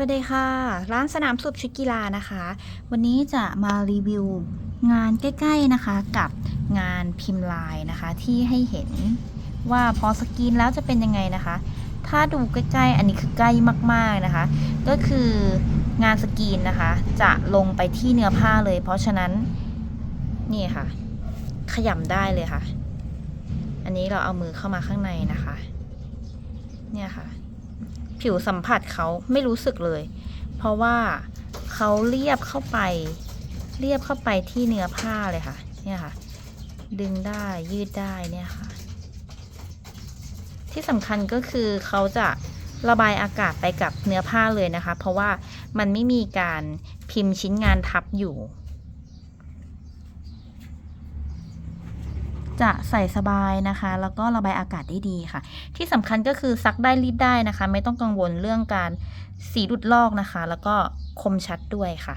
สวัสดีค่ะ ร้านสนามสุบชุดกีฬานะคะ วันนี้จะมารีวิวงานใกล้ ๆนะคะกับงานพิมพ์ลายนะคะที่ให้เห็นว่าพอสกรีนแล้วจะเป็นยังไงนะคะ ถ้าดูใกล้ ๆ อันนี้คือใกล้มากๆนะคะ ก็คืองานสกรีนนะคะ จะลงไปที่เนื้อผ้าเลย เพราะฉะนั้นนี่ค่ะ ขยำได้เลยค่ะ อันนี้เราเอามือเข้ามาข้างในนะคะ เนี่ยค่ะ ผิวสัมผัสเขาไม่รู้สึกเลย เพราะว่าเขาเรียบเข้าไป เรียบเข้าไปที่เนื้อผ้าเลยค่ะ เนี่ยค่ะ ดึงได้ยืดได้เนี่ยค่ะ ที่สำคัญก็คือเขาจะระบายอากาศไปกับเนื้อผ้าเลยนะคะ เพราะว่ามันไม่มีการพิมพ์ชิ้นงานทับอยู่ จะใส่สบายนะคะ แล้วก็ระบายอากาศได้ดีค่ะ ที่สำคัญก็คือซักได้รีดได้นะคะ ไม่ต้องกังวลเรื่องการสีดุดลอกนะคะ แล้วก็คมชัดด้วยค่ะ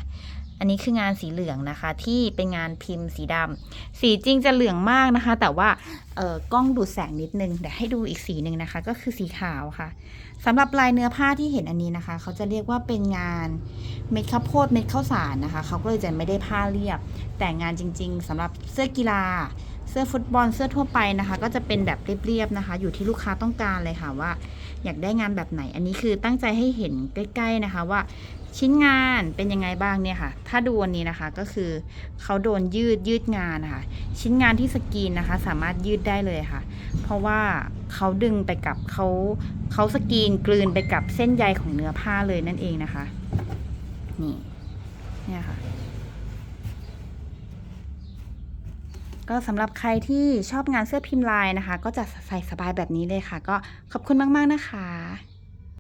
อันนี้คืองานสีเหลืองนะคะ ที่เป็นงานพิมพ์สีดำสีจริงจะเหลืองมากนะคะ แต่ว่าเออกล้องดูดแสงนิดนึงเดี๋ยวให้ดูอีกสีหนึ่งนะคะ ก็คือสีขาวค่ะสำหรับลายเนื้อผ้าที่เห็นอันนี้นะคะ เขาจะเรียกว่าเป็นงานเม็ดข้าวโพดเม็ดข้าวสารนะคะ เขาก็เลยจะไม่ได้ผ้าเรียบ แต่งานจริง ๆสำหรับเสื้อกีฬา เสื้อฟุตบอลเสื้อทั่วไปนะคะ ก็จะเป็นแบบเรียบๆนะคะ อยู่ที่ลูกค้าต้องการเลยค่ะว่า อยากได้งานแบบไหน อันนี้คือตั้งใจให้เห็นใกล้ ๆนะคะว่าชิ้นงานเป็นยังไงบ้างเนี่ยค่ะ ถ้าดูอันนี้นะคะก็คือเขาโดนยืดยืดงานนะคะ ชิ้นงานที่สกรีนนะคะ สามารถยืดได้เลยค่ะ เพราะว่าเขาดึงไปกับเขาเขาสกรีนกลืนไปกับเส้นใยของเนื้อผ้าเลยนั่นเองนะคะ นี่เนี่ยค่ะ ก็สำหรับใครที่ชอบงานเสื้อพิมพ์ลายนะคะ ก็จะใส่สบายแบบนี้เลยค่ะ ก็ขอบคุณมาก ๆ นะคะ